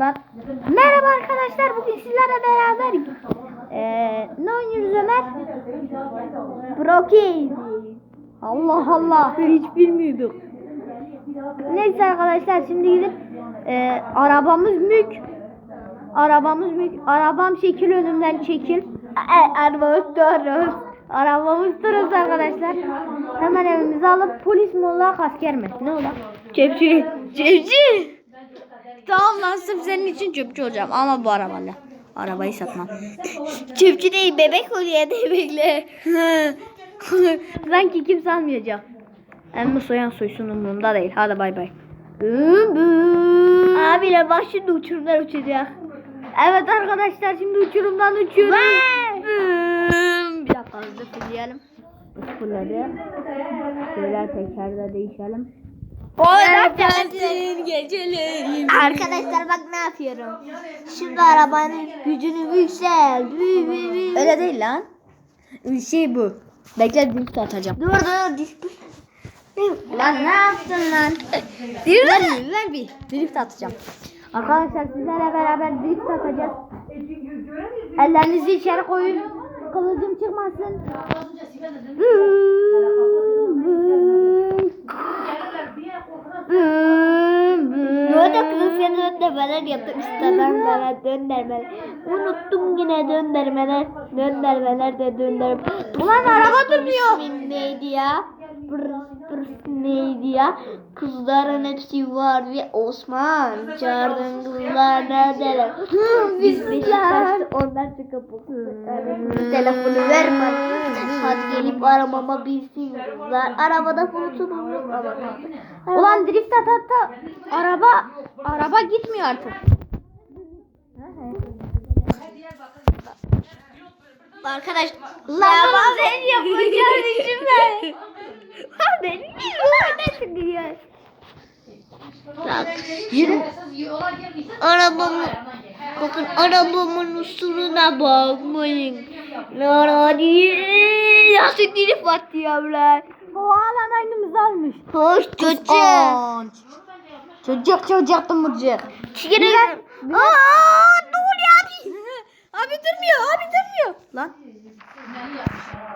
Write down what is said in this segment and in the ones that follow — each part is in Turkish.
Bak. Merhaba arkadaşlar. Bugün sizlerle beraber eee ne oynuyoruz Ömer? Brokey. Allah Allah. Hiç bilmiyorduk. Neyse arkadaşlar şimdi gidip eee, arabamız mük. Arabamız mük. Arabam çekil önümden çekil. E, arabamız durur. Arabamız durur arkadaşlar. Hemen evimize alıp polis mi olak asker mi? Ne olak? Çepçi. Çepçi. Tamam lan sırf senin için çöpçü olacağım ama bu arabayla. Arabayı satmam. çöpçü değil bebek oluyor bebekle. Sanki kimse almayacak. Emmi soyan soysun umurumda değil. Hadi bay bay. Abiyle bak şimdi uçurumdan uçacak. Evet arkadaşlar şimdi uçurumdan uçuyoruz. Bir dakika hızlı fulleyelim. Fulledi. Şöyle tekerde değişelim. Gelsin gecelerim. Arkadaşlar bak ne yapıyorum. Şimdi arabanın gücünü yüksel. Öyle değil lan. Şey bu. Bekle drift atacağım. Dur dur düştü. Lan ne yaptın lan? ver, ver bir. Drift atacağım. Arkadaşlar sizlerle beraber drift atacağız. Ellerinizi içeri koyun. Kılıcım çıkmasın. Ne oldu kızım sen döndürmeler yaptım döndürmeler döndürmeler. Unuttum yine döndürmeler döndürmeler de döndürmeler. Ulan araba durmuyor. Neydi ya? Neydi ya? Kızların hepsi var ve Osman çağırdın kızlar neredeler? Biz Beşiktaş'ta ondan çıkıp telefonu verme. Hadi gelip aramama bilsin kızlar. Arabada yok ama. Ulan drift at at da araba araba gitmiyor artık. Arkadaş lan sen yapacağın işin ben. Benim ne çıkıyor? Bak yürü. Arabamın bakın arabamın usulüne bakmayın. Narani nasıl drift atıyor lan? O alan aynımızı almış. Hoş çocuk. Çocuk çocuk tumurcuk. Çıkın lan. Aa dur ya. Abi durmuyor, abi durmuyor. Lan.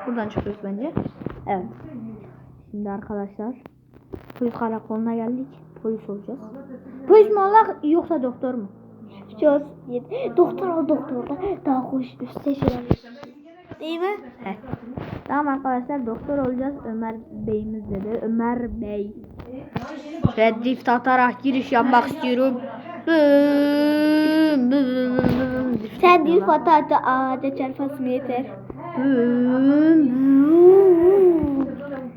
Buradan çıkıyoruz bence. Evet. Şimdi arkadaşlar polis karakoluna geldik. Polis olacağız. Polis mi olak yoksa doktor mu? Yapacağız. Doktor ol doktor da daha hoş üstte şöyle. Değil mi? Heh. Tamam arkadaşlar doktor olacağız. Ömer Bey'imiz dedi. Ömer Bey. Ve drift atarak giriş yapmak istiyorum. Sen değil patata ağaca çarpasın yeter.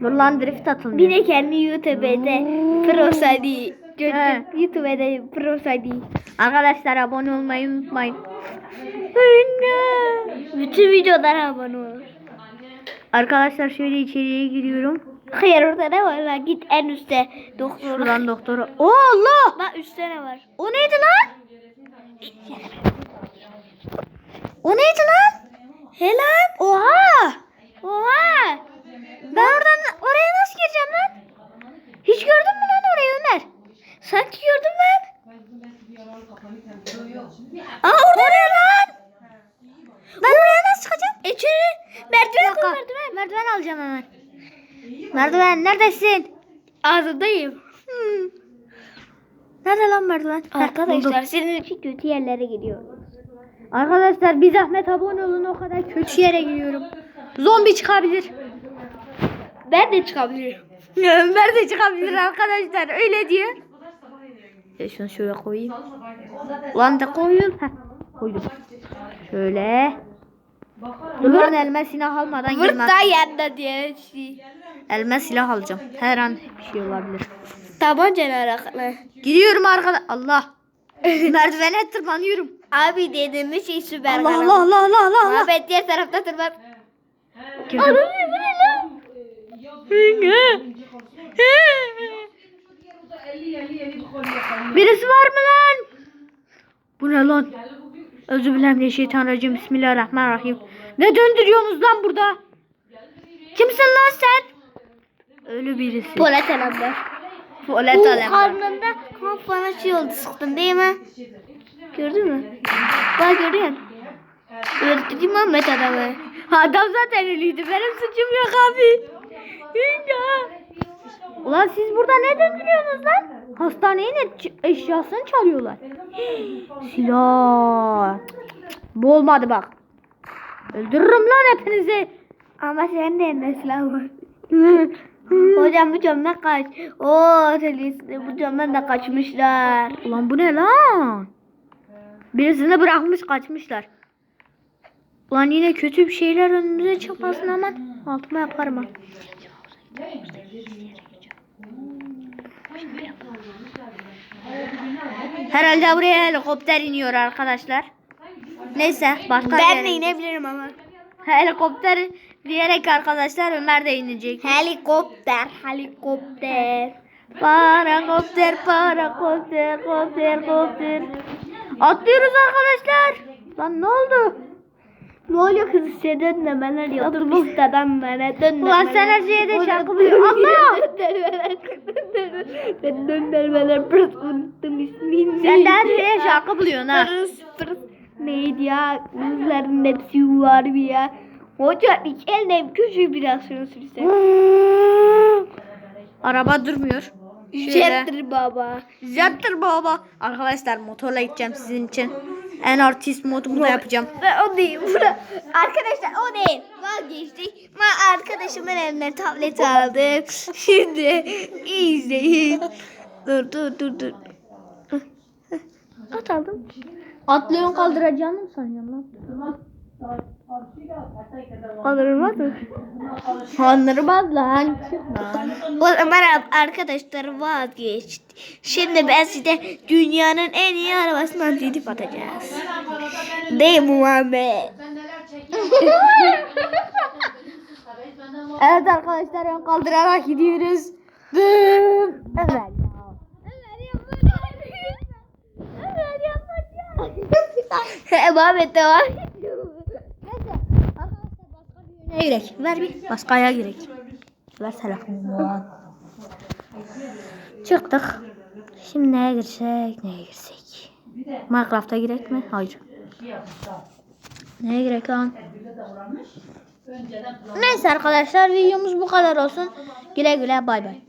Dur lan drift atılmıyor. Bir de kendi YouTube'da pro sadi. He. YouTube'da pro sadi. Arkadaşlar abone olmayı unutmayın. Bütün videolara abone ol. Arkadaşlar şöyle içeriye giriyorum. Hayır orada ne var lan? Git en üstte. Doktor. Şuradan doktora. Oo Allah! Bak üstte ne var? O neydi lan? O neydi lan? He lan. Oha! Oha! Ben oradan oraya nasıl gireceğim lan? Hiç gördün mü lan orayı Ömer? Sanki gördüm lan. Aa oraya lan. Ben oraya nasıl çıkacağım? İçeri merdiven koy merdiven. Merdiven alacağım hemen. Merdiven neredesin? Ağzındayım. Hmm. Nerede lan merdiven? Arkadaşlar senin için kötü yerlere gidiyor. Arkadaşlar bir zahmet abone olun o kadar kötü yere gidiyorum. Zombi çıkabilir. Ben de çıkabilirim. Ömer de çıkabilir arkadaşlar öyle diyor. Ya şunu şöyle koyayım. Lan da koyayım. Heh, koydum. Şöyle. Dur lan elime silah almadan girmem. Burada yanında diye şey. Elime silah alacağım. Her an bir şey olabilir. Tabanca ne alakalı? Gidiyorum arkada. Allah. Merdivene tırmanıyorum. Abi dediğimiz şey süper Allah Allah Allah Allah Allah. Allah. Muhabbet diğer tarafta tırman. Girdim. Birisi var mı lan? Bu ne lan? Özübillahimineşşeytanirracim. Bismillahirrahmanirrahim. Ne döndürüyorsunuz lan burada? Kimsin lan sen? Ölü birisi. Polat Alemdar. Bu alemde. karnında kan falan şey oldu sıktın değil mi? Gördün mü? Bak görüyor musun? Öldürdüm Ahmet adamı. Adam zaten ölüydü. Benim suçum yok abi. Ulan siz burada ne döndürüyorsunuz lan? Hastanenin eşyasını çalıyorlar. Silah. Bu olmadı bak. Öldürürüm lan hepinizi. Ama senin de elinde silah var. Hocam bu camdan kaç. Oo televizyon bu camdan da kaçmışlar. Ulan bu ne lan? Birisini bırakmış kaçmışlar. Ulan yine kötü bir şeyler önümüze çıkmasın aman. Altıma yaparım ha. Herhalde buraya helikopter iniyor arkadaşlar. Neyse başka Ben yere- de inebilirim ama. Helikopter diyerek arkadaşlar Ömer de inecek. Helikopter, helikopter. Parakopter, parakopter, kopter, kopter. Atlıyoruz arkadaşlar. Lan ne oldu? Ne oluyor kız size dönmemeler yaptım ustadan bana dönmemeler. Ulan sen her şeye de şarkı buluyorsun. Allah! Dönmemeler. Ben dönmemeler pırs unuttum ismini. Sen de her şeye şarkı buluyorsun ha. Neydi ya? Kızların hepsi var bir ya. Hoca iki elle küçük biraz şunu sürse. Araba durmuyor. Şöyle. Jettir baba. Jattır baba. Arkadaşlar motorla gideceğim sizin için. En artist modumu da yapacağım. Ve o değil. Bura. Arkadaşlar o değil. Vazgeçtik. Ben arkadaşımın eline tablet aldım. Şimdi izleyin. Dur dur dur dur. At aldım. Atlıyorsun kaldıracağını mı sanıyorsun lan? Alırım mı? Kandırmaz lan. O zaman arkadaşlar vazgeçti. Şimdi ben size dünyanın en iyi arabasından didip atacağız. Değil mi Muhammed? Evet arkadaşlar ön kaldırarak gidiyoruz. Dım. Evet ya. Muhammed devam. Ne gerek? Ver bir. Başkaya gerek. Ver telefonumu. Çıktık. Şimdi neye girsek? Neye girsek? Minecraft'a girek mi? Hayır. Neye gerek lan? Neyse arkadaşlar videomuz bu kadar olsun. Güle güle bay bay.